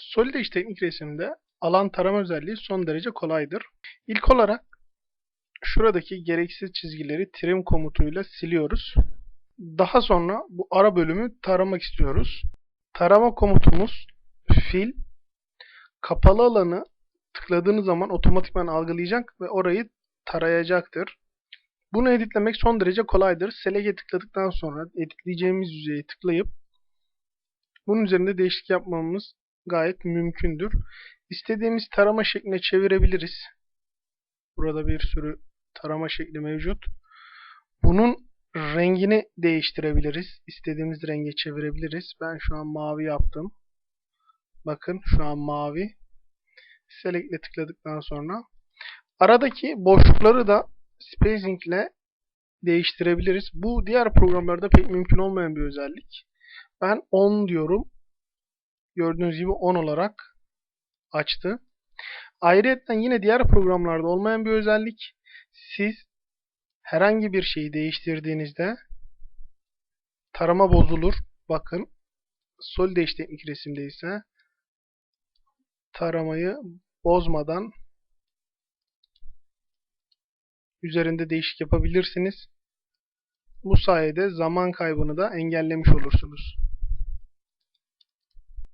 Solid teknik resimde alan tarama özelliği son derece kolaydır. İlk olarak şuradaki gereksiz çizgileri trim komutuyla siliyoruz. Daha sonra bu ara bölümü taramak istiyoruz. Tarama komutumuz fil kapalı alanı tıkladığınız zaman otomatikman algılayacak ve orayı tarayacaktır. Bunu editlemek son derece kolaydır. Select'e tıkladıktan sonra editleyeceğimiz yüzeye tıklayıp bunun üzerinde değişiklik yapmamız gayet mümkündür. İstediğimiz tarama şekline çevirebiliriz. Burada bir sürü tarama şekli mevcut. Bunun rengini değiştirebiliriz. İstediğimiz renge çevirebiliriz. Ben şu an mavi yaptım. Bakın şu an mavi. Select'le tıkladıktan sonra aradaki boşlukları da spacing ile değiştirebiliriz. Bu diğer programlarda pek mümkün olmayan bir özellik. Ben 10 diyorum. Gördüğünüz gibi 10 olarak açtı. Ayrıca yine diğer programlarda olmayan bir özellik. Siz herhangi bir şeyi değiştirdiğinizde tarama bozulur. Bakın Solid teknik resimde ise taramayı bozmadan üzerinde değişik yapabilirsiniz. Bu sayede zaman kaybını da engellemiş olursunuz.